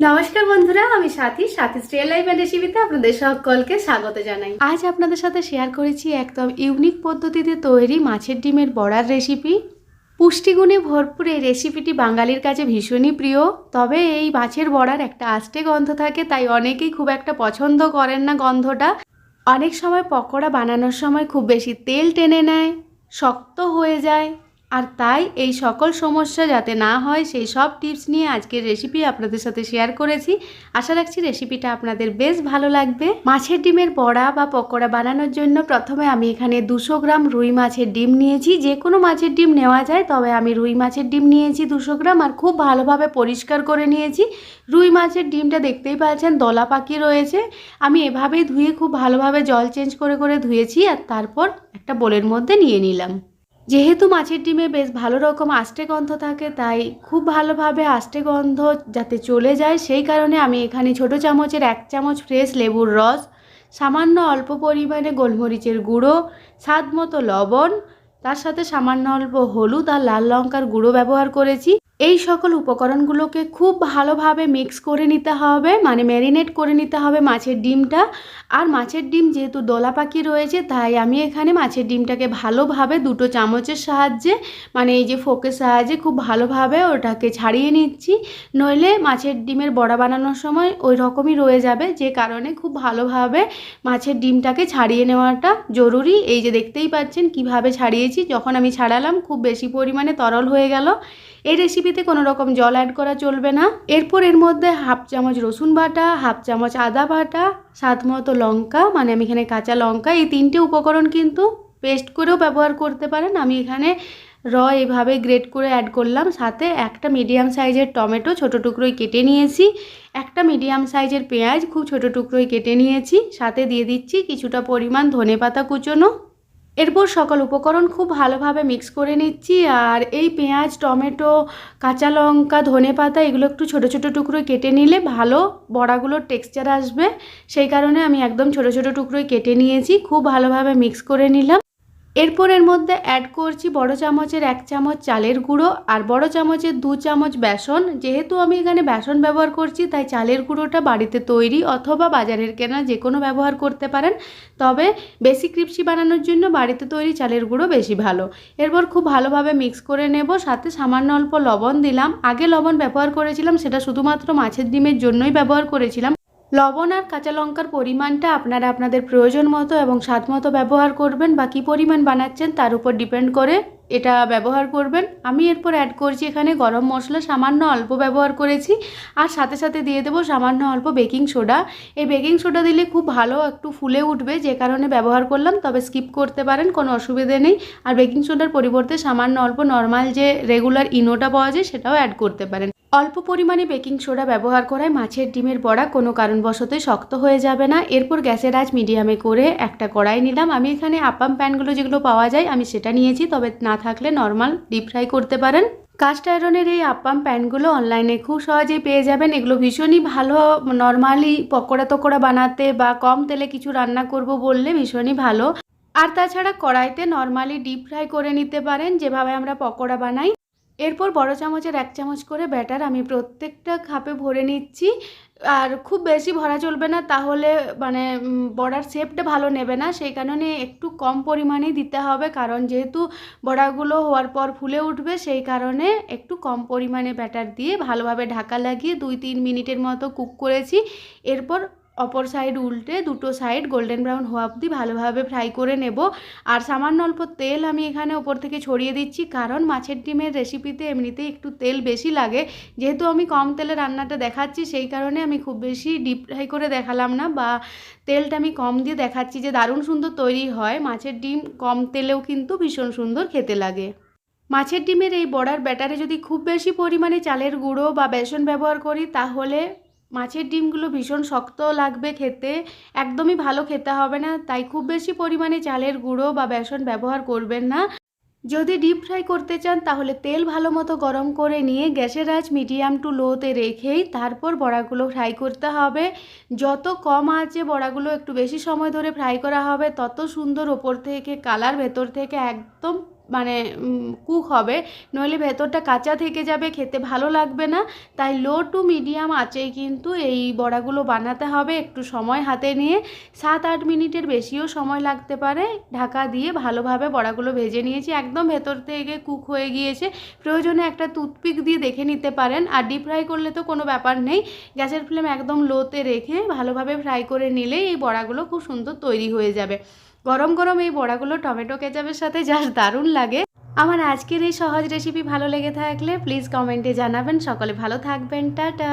নমস্কার বন্ধুরা, আমি সাথী সাথী স্ট্রিয়াল লাইফ অ্যান্ড রেসিপিতে আপনাদের সকলকে স্বাগত জানাই। আজ আপনাদের সাথে শেয়ার করেছি একদম ইউনিক পদ্ধতিতে তৈরি মাছের ডিমের বড়ার রেসিপি পুষ্টিগুণে ভরপুর এই রেসিপিটি বাঙালির কাছে ভীষণই প্রিয়। তবে এই মাছের বড়ার একটা আষ্টে গন্ধ থাকে, তাই অনেকেই খুব একটা পছন্দ করেন না গন্ধটা। অনেক সময় পকোড়া বানানোর সময় খুব বেশি তেল টেনে নেয়, শক্ত হয়ে যায় আর তাই এই সকল সমস্যা যাতে না হয়, সেই সব টিপস নিয়ে আজকের রেসিপি আপনাদের সাথে শেয়ার করেছি। আশা রাখছি রেসিপিটা আপনাদের বেশ ভালো লাগবে। মাছের ডিমের বড়া বা পকোড়া বানানোর জন্য প্রথমে আমি এখানে দুশো গ্রাম রুই মাছের ডিম নিয়েছি। যে কোনো মাছের ডিম নেওয়া যায়, তবে আমি রুই মাছের ডিম নিয়েছি দুশো গ্রাম আর খুব ভালোভাবে পরিষ্কার করে নিয়েছি। রুই মাছের ডিমটা দেখতেই পাচ্ছেন দলা পাকি রয়েছে। আমি এভাবেই ধুয়ে খুব ভালোভাবে জল চেঞ্জ করে করে ধুয়েছি আর তারপর একটা বোলের মধ্যে নিয়ে নিলাম। যেহেতু মাছের ডিমে বেশ ভালো রকম আষ্টে গন্ধ থাকে, তাই খুব ভালোভাবে আষ্টে গন্ধ যাতে চলে যায়, সেই কারণে আমি এখানে ছোট চামচের এক চামচ ফ্রেশ লেবুর রস, সামান্য অল্প পরিমাণে গোলমরিচের গুঁড়ো, স্বাদ মতো লবণ, তার সাথে সামান্য অল্প হলুদ আর লাল লঙ্কার গুঁড়ো ব্যবহার করেছি। এই সকল উপকরণগুলোকে খুব ভালোভাবে মিক্স করে নিতে হবে মানে ম্যারিনেট করে নিতে হবে মাছের ডিমটা। আর মাছের ডিম যেহেতু দোলা পাখি রয়েছে, তাই আমি এখানে মাছের ডিমটাকে ভালোভাবে দুটো চামচের সাহায্যে মানে এই যে ফোকের সাহায্যে খুব ভালোভাবে ওটাকে ছাড়িয়ে নিচ্ছি। নইলে মাছের ডিমের বড়া বানানোর সময় ওই রকমই রয়ে যাবে, যে কারণে খুব ভালোভাবে মাছের ডিমটাকে ছাড়িয়ে নেওয়াটা জরুরি। এই যে দেখতেই পাচ্ছেন কীভাবে ছাড়িয়েছি, যখন আমি ছাড়ালাম খুব বেশি পরিমাণে তরল হয়ে গেল। এই রেসিপিতে কোনো রকম জল অ্যাড করা চলবে না। এরপর এর মধ্যে হাফ চামচ রসুন বাটা হাফ চামচ আদা বাটা, স্বাদ মতো লঙ্কা মানে আমি এখানে কাঁচা লঙ্কা, এই তিনটে উপকরণ কিন্তু পেস্ট করেও ব্যবহার করতে পারেন। আমি এখানে র এভাবে গ্রেট করে অ্যাড করলাম। সাথে একটা মিডিয়াম সাইজের টমেটো ছোটো টুকরোই কেটে নিয়েছি। একটা মিডিয়াম সাইজের পেঁয়াজ খুব ছোটো টুকরোই কেটে নিয়েছি। সাথে দিয়ে দিচ্ছি কিছুটা পরিমাণ ধনে পাতা কুচোনো। এরপর সকল উপকরণ খুব ভালোভাবে মিক্স করে নিচ্ছি, আর এই পেঁয়াজ, টমেটো, কাঁচা লঙ্কা, ধনে পাতা, এগুলো একটু ছোটো ছোটো টুকরো কেটে নিলে ভালো বড়াগুলোর টেক্সচার আসবে। সেই কারণে আমি একদম ছোটো ছোটো টুকরোই কেটে নিয়েছি, খুব ভালোভাবে মিক্স করে নিলাম। এরপর এর মধ্যে অ্যাড করছি বড় চামচের এক চামচ চালের গুঁড়ো আর বড় চামচের দু চামচ বেসন। যেহেতু আমি এখানে বেসন ব্যবহার করছি, তাই চালের গুঁড়োটা বাড়িতে তৈরি অথবা বাজারের কেনা যে কোনো ব্যবহার করতে পারেন। তবে বেশি ক্রিপসি বানানোর জন্য বাড়িতে তৈরি চালের গুঁড়ো বেশি ভালো। এরপর খুব ভালোভাবে মিক্স করে নেব, সাথে সামান্য অল্প লবণ দিলাম। আগে লবণ ব্যবহার করেছিলাম, সেটা শুধুমাত্র মাছের ডিমের জন্যই ব্যবহার করেছিলাম। লবণ আর কাঁচা লঙ্কার পরিমাণটা আপনারা আপনাদের প্রয়োজন মতো এবং স্বাদ মতো ব্যবহার করবেন বা কী পরিমাণ বানাচ্ছেন তার উপর ডিপেন্ড করে এটা ব্যবহার করবেন। আমি এরপর অ্যাড করছি এখানে গরম মশলা, সামান্য অল্প ব্যবহার করেছি আর সাথে সাথে দিয়ে দেবো সামান্য অল্প বেকিং সোডা। এই বেকিং সোডা দিলে খুব ভালো একটু ফুলে উঠবে, যে কারণে ব্যবহার করলাম, তবে স্কিপ করতে পারেন, কোনো অসুবিধে নেই। আর বেকিং সোডার পরিবর্তে সামান্য অল্প নর্মাল যে রেগুলার ইনোটা পাওয়া যায়, সেটাও অ্যাড করতে পারেন। অল্প পরিমাণে বেকিং সোডা ব্যবহার করায় মাছের ডিমের বড়া কোনো কারণবশতই শক্ত হয়ে যাবে না। এরপর গ্যাসের আঁচ মিডিয়ামে করে একটা কড়াই নিলাম। আমি এখানে আপাম প্যানগুলো যেগুলো পাওয়া যায়, আমি সেটা নিয়েছি। তবে না থাকলে নর্মাল ডিপ ফ্রাই করতে পারেন। কাস্ট আয়রনের এই আপাম প্যানগুলো অনলাইনে খুব সহজেই পেয়ে যাবেন। এগুলো ভীষণই ভালো, নর্মালি পকোড়া তকোড়া বানাতে বা কম তেলে কিছু রান্না করব বললে ভীষণই ভালো। আর তাছাড়া কড়াইতে নর্মালি ডিপ ফ্রাই করে নিতে পারেন। যেভাবে আমরা পকোড়া বানাই এরপর বড় চামচের এক চামচ করে ব্যাটার আমি প্রত্যেকটা খাপে ভরে নিচ্ছি। আর খুব বেশি ভরা চলবে না, তাহলে মানে বড়ার শেপটা ভালো নেবে না। সেই কারণে একটু কম পরিমাণেই দিতে হবে, কারণ যেহেতু বড়াগুলো হওয়ার পর ফুলে উঠবে, সেই কারণে একটু কম পরিমাণে ব্যাটার দিয়ে ভালোভাবে ঢাকা লাগিয়ে দুই তিন মিনিটের মতো কুক করেছি। এরপর অপর সাইড উল্টে দুটো সাইড গোল্ডেন ব্রাউন হওয়া অবধি ভালোভাবে ফ্রাই করে নেব। আর সামান্য অল্প তেল আমি এখানে ওপর থেকে ছড়িয়ে দিচ্ছি, কারণ মাছের ডিমের রেসিপিতে এমনিতেই একটু তেল বেশি লাগে। যেহেতু আমি কম তেলে রান্নাটা দেখাচ্ছি, সেই কারণে আমি খুব বেশি ডিপ ফ্রাই করে দেখালাম না বা তেলটা আমি কম দিয়ে দেখাচ্ছি যে দারুণ সুন্দর তৈরি হয়। মাছের ডিম কম তেলেও কিন্তু ভীষণ সুন্দর খেতে লাগে। মাছের ডিমের এই বড়ার ব্যাটারে যদি খুব বেশি পরিমাণে চালের গুঁড়ো বা বেসন ব্যবহার করি, তাহলে মাছের ডিমগুলো ভীষণ শক্ত লাগবে খেতে, একদমই ভালো খেতে হবে না, তাই খুব বেশি পরিমাণে চালের গুঁড়ো বা বেসন ব্যবহার করবেন না। যদি ডিপ ফ্রাই করতে চান, তাহলে তেল ভালো মতো গরম করে নিয়ে গ্যাসের আঁচ মিডিয়াম টু লোতে রেখেই তারপর বড়াগুলো ফ্রাই করতে হবে। যত কম আঁচে বড়াগুলো একটু বেশি সময় ধরে ফ্রাই করা হবে, তত সুন্দর ওপর থেকে, কালার ভেতর থেকে একদম মানে কুক হবে, নইলে ভেতরটা কাঁচা থেকে যাবে, খেতে ভালো লাগবে না। তাই লো টু মিডিয়াম আঁচেই কিন্তু এই বড়াগুলো বানাতে হবে একটু সময় হাতে নিয়ে। সাত আট মিনিটের বেশিও সময় লাগতে পারে। ঢাকা দিয়ে ভালোভাবে বড়াগুলো ভেজে নিয়েছি। একদম ভেতর থেকে কুক হয়ে গিয়েছে। প্রয়োজনে একটা টুথপিক দিয়ে দেখে নিতে পারেন। আর ডিপ ফ্রাই করলে তো কোনো ব্যাপার নেই। গ্যাসের ফ্লেম একদম লোতে রেখে ভালোভাবে ফ্রাই করে নিলেই এই বড়াগুলো খুব সুন্দর তৈরি হয়ে যাবে। গরম গরম এই বড়াগুলো টমেটো কেচাপের সাথে জাস্ট দারুণ লাগে। আমার আজকের এই সহজ রেসিপি ভালো লেগে থাকলে প্লিজ কমেন্টে জানাবেন। সকলে ভালো থাকবেন। টাটা।